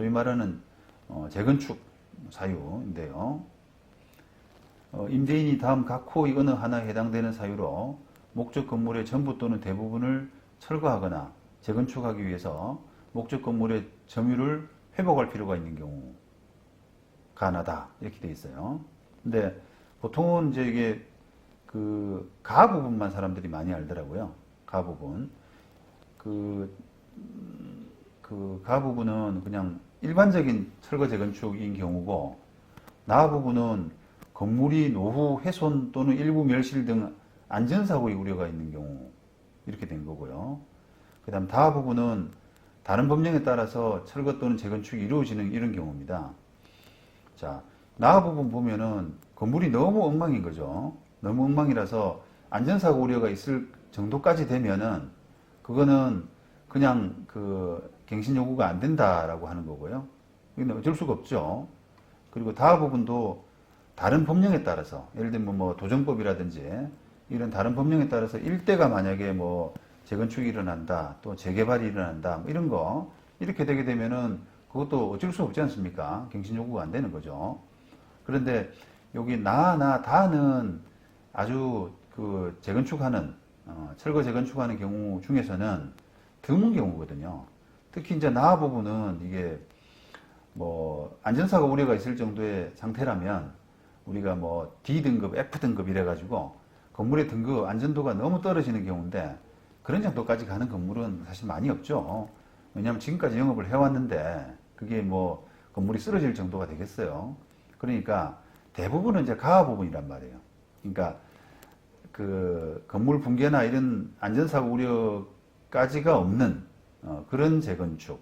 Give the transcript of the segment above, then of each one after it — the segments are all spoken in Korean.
소위 말하는 어, 재건축 사유인데요. 어, 임대인이 다음 각 호의 어느 하나에 해당되는 사유로 목적 건물의 전부 또는 대부분을 철거하거나 재건축하기 위해서 목적 건물의 점유를 회복할 필요가 있는 경우가 하나다 이렇게 돼 있어요. 근데 보통은 이제 이게 그 가 부분만 사람들이 많이 알더라고요. 가 부분 그 그가 부분은 그냥 일반적인 철거 재건축인 경우고 나 부분은 건물이 노후 훼손 또는 일부 멸실 등 안전사고의 우려가 있는 경우 이렇게 된 거고요. 그 다음 다 부분은 다른 법령에 따라서 철거 또는 재건축이 이루어지는 이런 경우입니다. 자, 나 부분 보면은 건물이 너무 엉망인 거죠. 너무 엉망이라서 안전사고 우려가 있을 정도까지 되면은 그거는 그냥 그 갱신 요구가 안 된다라고 하는 거고요. 이건 어쩔 수가 없죠. 그리고 다 부분도 다른 법령에 따라서 예를 들면 뭐 도정법이라든지 이런 다른 법령에 따라서 일대가 만약에 뭐 재건축이 일어난다 또 재개발이 일어난다 뭐 이런 거 이렇게 되게 되면은 그것도 어쩔 수 없지 않습니까? 갱신 요구가 안 되는 거죠. 그런데 여기 나, 나, 다는 아주 그 재건축하는 어, 철거 재건축하는 경우 중에서는 드문 경우거든요. 특히 이제 나 부분은 이게 뭐 안전사고 우려가 있을 정도의 상태라면 우리가 뭐 D 등급, F 등급 이래 가지고 건물의 등급 안전도가 너무 떨어지는 경우인데 그런 정도까지 가는 건물은 사실 많이 없죠. 왜냐하면 지금까지 영업을 해왔는데 그게 뭐 건물이 쓰러질 정도가 되겠어요. 그러니까 대부분은 이제 가하 부분이란 말이에요. 그러니까 그 건물 붕괴나 이런 안전사고 우려 까지가 없는 어, 그런 재건축,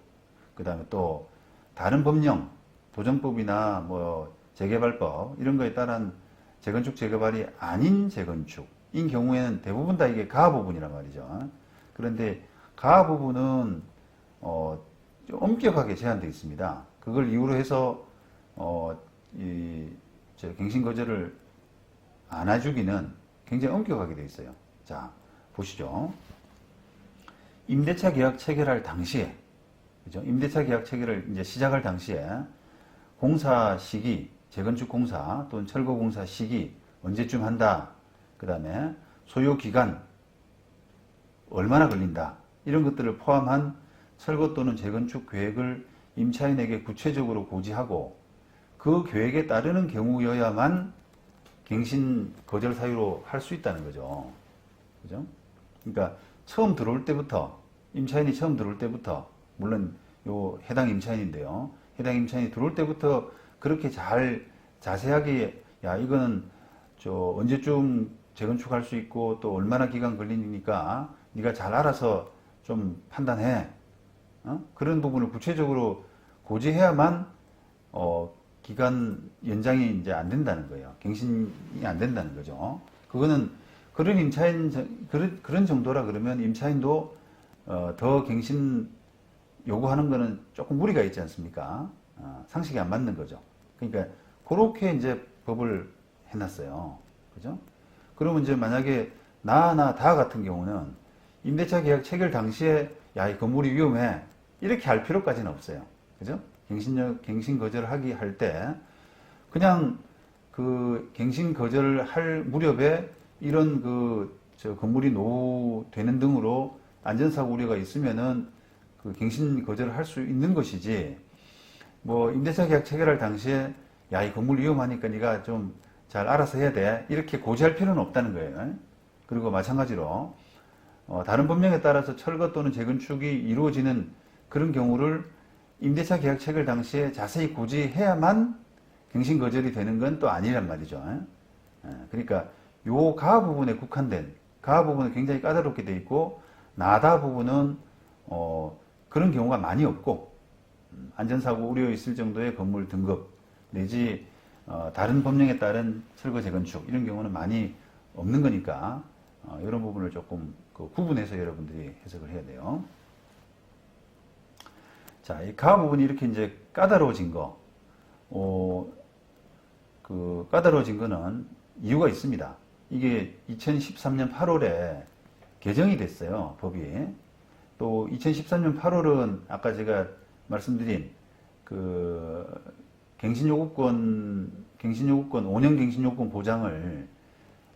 그 다음에 또 다른 법령, 도정법이나 뭐 재개발법 이런 거에 따른 재건축 재개발이 아닌 재건축인 경우에는 대부분 다 이게 가하 부분이란 말이죠. 그런데 가하 부분은 어, 좀 엄격하게 제한되어 있습니다. 그걸 이유로 해서 어, 이, 저 갱신 거절을 안 해주기는 굉장히 엄격하게 되어 있어요. 자, 보시죠. 임대차 계약 체결할 당시에, 그죠? 임대차 계약 체결을 이제 시작할 당시에 공사 시기, 재건축 공사 또는 철거 공사 시기 언제쯤 한다. 그 다음에 소요 기간 얼마나 걸린다. 이런 것들을 포함한 철거 또는 재건축 계획을 임차인에게 구체적으로 고지하고 그 계획에 따르는 경우여야만 갱신 거절 사유로 할 수 있다는 거죠. 그죠? 그러니까 처음 들어올 때부터 임차인이 처음 들어올 때부터 물론 요 해당 임차인인데요. 해당 임차인이 들어올 때부터 그렇게 잘 자세하게 야 이거는 저 언제쯤 재건축할 수 있고 또 얼마나 기간 걸리니까 네가 잘 알아서 좀 판단해. 어? 그런 부분을 구체적으로 고지해야만 어, 기간 연장이 이제 안 된다는 거예요. 갱신이 안 된다는 거죠. 그거는 그런 임차인 그런 그런 정도라 그러면 임차인도 어, 더 갱신 요구하는 거는 조금 무리가 있지 않습니까? 어, 상식이 안 맞는 거죠. 그러니까 그렇게 이제 법을 해놨어요. 그죠? 그러면 이제 만약에 나나 다 같은 경우는 임대차 계약 체결 당시에 야, 이 건물이 위험해. 이렇게 할 필요까지는 없어요. 그죠? 갱신, 갱신 거절을 하기 할 때, 그냥 그 갱신 거절을 할 무렵에 이런 그, 저 건물이 노후되는 등으로 안전사고 우려가 있으면은 그 갱신 거절을 할 수 있는 것이지, 뭐 임대차 계약 체결할 당시에 야, 이 건물 위험하니까 네가 좀 잘 알아서 해야 돼. 이렇게 고지할 필요는 없다는 거예요. 그리고 마찬가지로, 어, 다른 법령에 따라서 철거 또는 재건축이 이루어지는 그런 경우를 임대차 계약 체결 당시에 자세히 고지해야만 갱신 거절이 되는 건 또 아니란 말이죠. 예, 그러니까 요 가하 부분에 국한된 가하 부분은 굉장히 까다롭게 돼 있고 나다 부분은 어, 그런 경우가 많이 없고 음, 안전사고 우려 있을 정도의 건물 등급 내지 어, 다른 법령에 따른 철거 재건축 이런 경우는 많이 없는 거니까 어, 이런 부분을 조금 그 구분해서 여러분들이 해석을 해야 돼요. 자, 이 가 부분이 이렇게 이제 까다로워진 거, 어, 그 까다로워진 거는 이유가 있습니다. 이게 2013년 8월에 개정이 됐어요, 법이. 또 2013년 8월은 아까 제가 말씀드린 그 갱신요구권 갱신요구권 5년 갱신요구권 보장을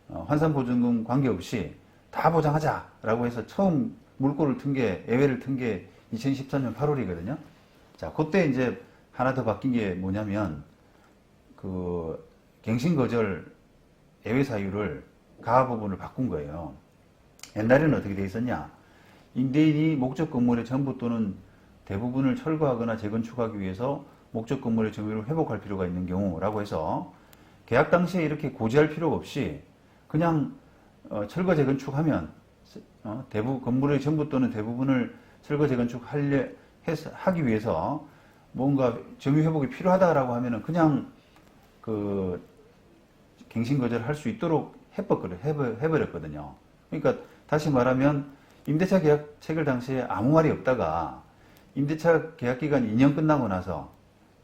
어, 환산보증금 관계없이 다 보장하자라고 해서 처음 물꼬를 튼 게 예외를 튼 게 2014년 8월이거든요. 자, 그때 이제 하나 더 바뀐 게 뭐냐면 그 갱신 거절 예외 사유를 가하 부분을 바꾼 거예요. 옛날에는 어떻게 돼 있었냐? 임대인이 목적 건물의 전부 또는 대부분을 철거하거나 재건축하기 위해서 목적 건물의 점유율을 회복할 필요가 있는 경우라고 해서 계약 당시에 이렇게 고지할 필요가 없이 그냥 어, 철거 재건축하면 어, 대부 건물의 전부 또는 대부분을 철거 재건축하려 하기 위해서 뭔가 점유 회복이 필요하다라고 하면은 그냥 그 갱신 거절을 할 수 있도록 해버렸거든요. 그러니까 다시 말하면 임대차 계약 체결 당시에 아무 말이 없다가 임대차 계약 기간 2년 끝나고 나서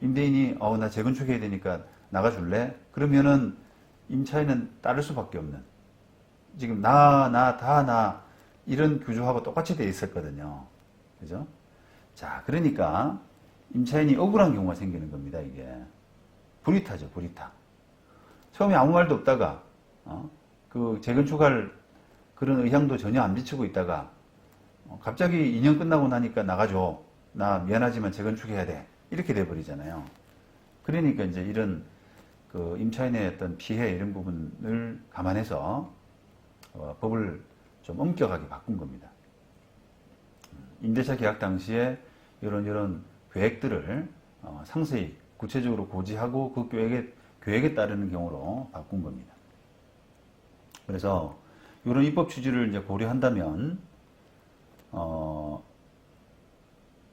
임대인이 어 나 재건축해야 되니까 나가줄래? 그러면은 임차인은 따를 수밖에 없는 지금 나 나 다나 이런 규조하고 똑같이 돼 있었거든요. 그죠? 자 그러니까 임차인이 억울한 경우가 생기는 겁니다. 이게 불이타죠 불이타. 처음에 아무 말도 없다가 어? 그 재건축할 그런 의향도 전혀 안 비추고 있다가 어, 갑자기 2년 끝나고 나니까 나가줘. 나 미안하지만 재건축해야 돼. 이렇게 돼버리잖아요. 그러니까 이제 이런 그 임차인의 어떤 피해 이런 부분을 감안해서 어, 법을 좀 엄격하게 바꾼 겁니다. 음, 임대차 계약 당시에 이런 이런 계획들을 어, 상세히 구체적으로 고지하고 그 계획에 계획에 따르는 경우로 바꾼 겁니다. 그래서 이런 입법 취지를 이제 고려한다면 어,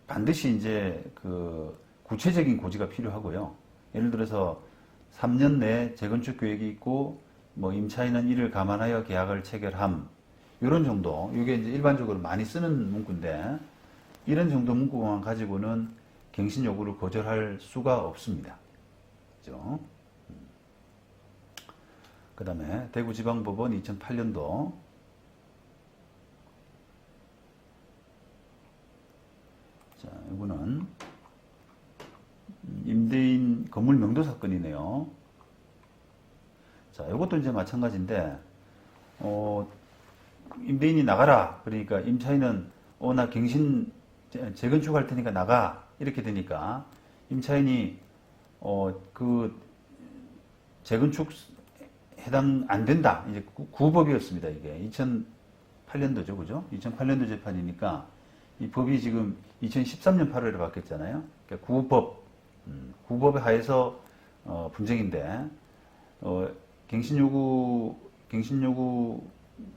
반드시 이제 그 구체적인 고지가 필요하고요. 예를 들어서 3년 내 재건축 계획이 있고 뭐 임차인은 이를 감안하여 계약을 체결함 이런 정도 이게 이제 일반적으로 많이 쓰는 문구인데 이런 정도 문구만 가지고는 갱신 요구를 거절할 수가 없습니다. 그죠? 그 다음에 대구지방법원 2008년도 자, 이거는 임대인 건물 명도 사건이네요. 자, 이것도 이제 마찬가지인데, 어, 임대인이 나가라. 그러니까 임차인은, 어, 나 갱신, 재- 재건축 할 테니까 나가. 이렇게 되니까, 임차인이, 어, 그, 재건축 해당 안 된다. 이제 구- 구법이었습니다. 이게 2008년도죠, 그죠? 2008년도 재판이니까 이 법이 지금 2013년 8월에 바뀌었잖아요. 그러니까 구법, 음, 구법에 하에서 어, 분쟁인데 어, 갱신 요구, 갱신 요구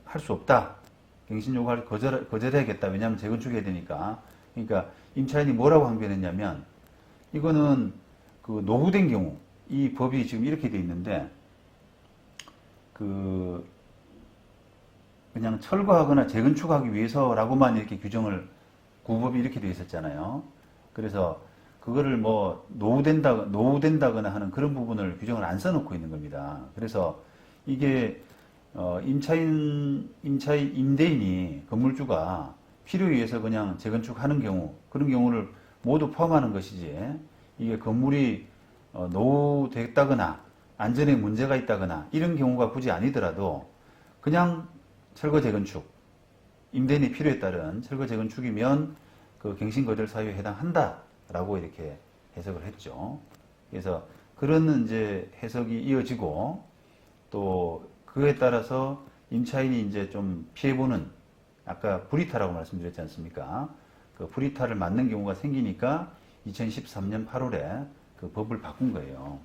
할 수 없다. 갱신 요구를 거절 거절해야겠다. 왜냐하면 재건축해야 되니까. 그러니까 임차인이 뭐라고 항변했냐면 이거는 그 노후된 경우 이 법이 지금 이렇게 돼 있는데 그 그냥 철거하거나 재건축하기 위해서라고만 이렇게 규정을 구법이 이렇게 돼 있었잖아요. 그래서 그거를 뭐 노후된다 노후된다거나 하는 그런 부분을 규정을 안 써놓고 있는 겁니다. 그래서 이게 어, 임차인 임차인 임대인이 건물주가 필요에 의해서 그냥 재건축하는 경우 그런 경우를 모두 포함하는 것이지 이게 건물이 어, 노후됐다거나 안전에 문제가 있다거나 이런 경우가 굳이 아니더라도 그냥 철거 재건축 임대인의 필요에 따른 철거 재건축이면 그 갱신 거절 사유에 해당한다라고 이렇게 해석을 했죠. 그래서 그런 이제 해석이 이어지고 또 그에 따라서 임차인이 이제 좀 피해보는 아까 불이타라고 말씀드렸지 않습니까? 그 불이타를 맞는 경우가 생기니까 2013년 8월에 그 법을 바꾼 거예요.